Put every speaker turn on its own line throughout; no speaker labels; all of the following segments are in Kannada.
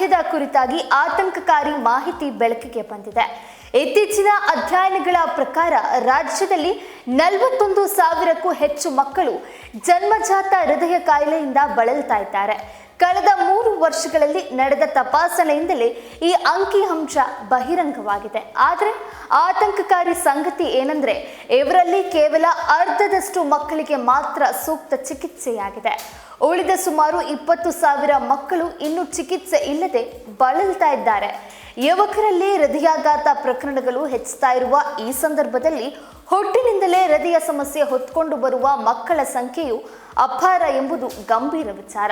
ಆರೋಗ್ಯದ ಕುರಿತಾಗಿ ಆತಂಕಕಾರಿ ಮಾಹಿತಿ ಬೆಳಕಿಗೆ ಬಂದಿದೆ. ಇತ್ತೀಚಿನ ಅಧ್ಯಯನಗಳ ಪ್ರಕಾರ ರಾಜ್ಯದಲ್ಲಿ ನಲವತ್ತೊಂದು ಸಾವಿರಕ್ಕೂ ಹೆಚ್ಚು ಮಕ್ಕಳು ಜನ್ಮಜಾತ ಹೃದಯ ಕಾಯಿಲೆಯಿಂದ ಬಳಲ್ತಾ ಇದ್ದಾರೆ. ಕಳೆದ ಮೂರು ವರ್ಷಗಳಲ್ಲಿ ನಡೆದ ತಪಾಸಣೆಯಿಂದಲೇ ಈ ಅಂಕಿಅಂಶ ಬಹಿರಂಗವಾಗಿದೆ. ಆದರೆ ಆತಂಕಕಾರಿ ಸಂಗತಿ ಏನಂದ್ರೆ ಇವರಲ್ಲಿ ಕೇವಲ ಅರ್ಧದಷ್ಟು ಮಕ್ಕಳಿಗೆ ಮಾತ್ರ ಸೂಕ್ತ ಚಿಕಿತ್ಸೆಯಾಗಿದೆ. ಉಳಿದ ಸುಮಾರು ಇಪ್ಪತ್ತು ಸಾವಿರ ಮಕ್ಕಳು ಇನ್ನೂ ಚಿಕಿತ್ಸೆ ಇಲ್ಲದೆ ಬಳಲ್ತಾ ಇದ್ದಾರೆ. ಯುವಕರಲ್ಲಿ ಹೃದಯಾಘಾತ ಪ್ರಕರಣಗಳು ಹೆಚ್ಚುತ್ತಾ ಇರುವ ಈ ಸಂದರ್ಭದಲ್ಲಿ ಹುಟ್ಟಿನಿಂದಲೇ ಹೃದಯ ಸಮಸ್ಯೆ ಹೊತ್ಕೊಂಡು ಬರುವ ಮಕ್ಕಳ ಸಂಖ್ಯೆಯು ಅಪಾರ ಎಂಬುದು ಗಂಭೀರ ವಿಚಾರ.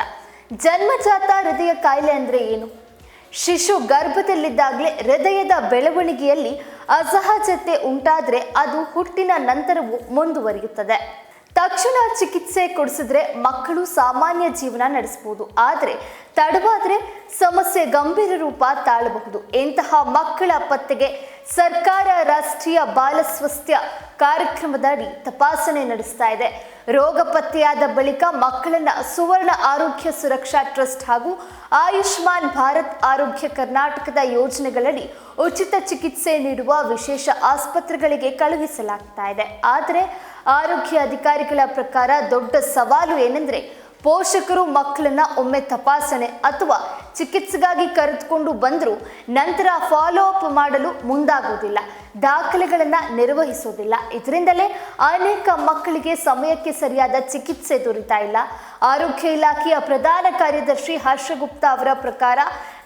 ಜನ್ಮಜಾತ ಹೃದಯ ಕಾಯಿಲೆ ಅಂದ್ರೆ ಏನು? ಶಿಶು ಗರ್ಭದಲ್ಲಿದ್ದಾಗಲೇ ಹೃದಯದ ಬೆಳವಣಿಗೆಯಲ್ಲಿ ಅಸಹಜತೆ ಉಂಟಾದರೆ ಅದು ಹುಟ್ಟಿನ ನಂತರವೂ ಮುಂದುವರಿಯುತ್ತದೆ. ತಕ್ಷಣ ಚಿಕಿತ್ಸೆ ಕೊಡಿಸಿದ್ರೆ ಮಕ್ಕಳು ಸಾಮಾನ್ಯ ಜೀವನ ನಡೆಸಬಹುದು. ಆದರೆ ತಡವಾದರೆ ಸಮಸ್ಯೆ ಗಂಭೀರ ರೂಪ ತಾಳಬಹುದು. ಇಂತಹ ಮಕ್ಕಳ ಪತ್ತೆಗೆ ಸರ್ಕಾರ ರಾಷ್ಟ್ರೀಯ ಬಾಲ ಸ್ವಾಸ್ಥ್ಯ ಕಾರ್ಯಕ್ರಮದಡಿ ತಪಾಸಣೆ ನಡೆಸ್ತಾ ಇದೆ. ರೋಗ ಪತ್ತೆಯಾದ ಬಳಿಕ ಮಕ್ಕಳನ್ನ ಸುವರ್ಣ ಆರೋಗ್ಯ ಸುರಕ್ಷಾ ಟ್ರಸ್ಟ್ ಹಾಗೂ ಆಯುಷ್ಮಾನ್ ಭಾರತ್ ಆರೋಗ್ಯ ಕರ್ನಾಟಕದ ಯೋಜನೆಗಳಡಿ ಉಚಿತ ಚಿಕಿತ್ಸೆ ನೀಡುವ ವಿಶೇಷ ಆಸ್ಪತ್ರೆಗಳಿಗೆ ಕಳುಹಿಸಲಾಗ್ತಾ ಇದೆ. ಆದರೆ ಆರೋಗ್ಯ ಅಧಿಕಾರಿಗಳ ಪ್ರಕಾರ ದೊಡ್ಡ ಸವಾಲು ಏನೆಂದ್ರೆ ಪೋಷಕರು ಮಕ್ಕಳನ್ನ ಒಮ್ಮೆ ತಪಾಸಣೆ ಅಥವಾ ಚಿಕಿತ್ಸೆಗಾಗಿ ಕರೆದುಕೊಂಡು ಬಂದರೂ ನಂತರ ಫಾಲೋ ಅಪ್ ಮಾಡಲು ಮುಂದಾಗುವುದಿಲ್ಲ. ದಾಖಲೆಗಳನ್ನು ನಿರ್ವಹಿಸೋದಿಲ್ಲ ಇದರಿಂದಲೇ ಅನೇಕ ಮಕ್ಕಳಿಗೆ ಸಮಯಕ್ಕೆ ಸರಿಯಾದ ಚಿಕಿತ್ಸೆ ದೊರೀತಾ ಇಲ್ಲ. ಆರೋಗ್ಯ ಇಲಾಖೆಯ ಪ್ರಧಾನ ಕಾರ್ಯದರ್ಶಿ ಹರ್ಷಗುಪ್ತಾ ಅವರ ಪ್ರಕಾರ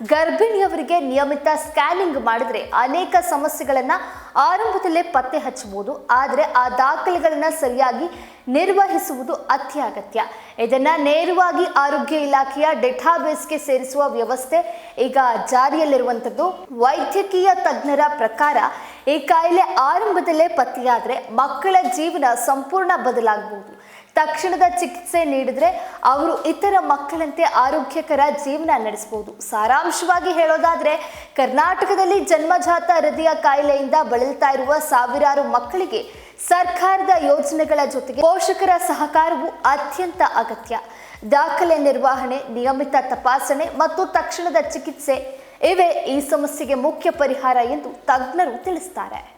ಗರ್ಭಿಣಿಯವರಿಗೆ ನಿಯಮಿತ ಸ್ಕ್ಯಾನಿಂಗ್ ಮಾಡಿದ್ರೆ ಅನೇಕ ಸಮಸ್ಯೆಗಳನ್ನು ಆರಂಭದಲ್ಲೇ ಪತ್ತೆ ಹಚ್ಚಬಹುದು. ಆದರೆ ಆ ದಾಖಲೆಗಳನ್ನು ಸರಿಯಾಗಿ ನಿರ್ವಹಿಸುವುದು ಅತ್ಯಗತ್ಯ. ಇದನ್ನು ನೇರವಾಗಿ ಆರೋಗ್ಯ ಇಲಾಖೆಯ ಡೇಟಾಬೇಸ್ಗೆ ಸೇರಿಸುವ ವ್ಯವಸ್ಥೆ ಈಗ ಜಾರಿಯಲ್ಲಿರುವಂಥದ್ದು ವೈದ್ಯಕೀಯ ತಜ್ಞರ ಪ್ರಕಾರ ಈ ಕಾಯಿಲೆ ಆರಂಭದಲ್ಲೇ ಪತ್ತೆಯಾದರೆ ಮಕ್ಕಳ ಜೀವನ ಸಂಪೂರ್ಣ ಬದಲಾಗಬಹುದು. ತಕ್ಷಣದ ಚಿಕಿತ್ಸೆ ನೀಡಿದ್ರೆ ಅವರು ಇತರ ಮಕ್ಕಳಂತೆ ಆರೋಗ್ಯಕರ ಜೀವನ ನಡೆಸಬಹುದು. ಸಾರಾಂಶವಾಗಿ ಹೇಳೋದಾದ್ರೆ, ಕರ್ನಾಟಕದಲ್ಲಿ ಜನ್ಮಜಾತ ಹೃದಯ ಕಾಯಿಲೆಯಿಂದ ಬಳಲ್ತಾ ಇರುವ ಸಾವಿರಾರು ಮಕ್ಕಳಿಗೆ ಸರ್ಕಾರದ ಯೋಜನೆಗಳ ಜೊತೆಗೆ ಪೋಷಕರ ಸಹಕಾರವು ಅತ್ಯಂತ ಅಗತ್ಯ. ದಾಖಲೆ ನಿರ್ವಹಣೆ, ನಿಯಮಿತ ತಪಾಸಣೆ ಮತ್ತು ತಕ್ಷಣದ ಚಿಕಿತ್ಸೆ ಇವೆ ಈ ಸಮಸ್ಯೆಗೆ ಮುಖ್ಯ ಪರಿಹಾರ ಎಂದು ತಜ್ಞರು ತಿಳಿಸ್ತಾರೆ.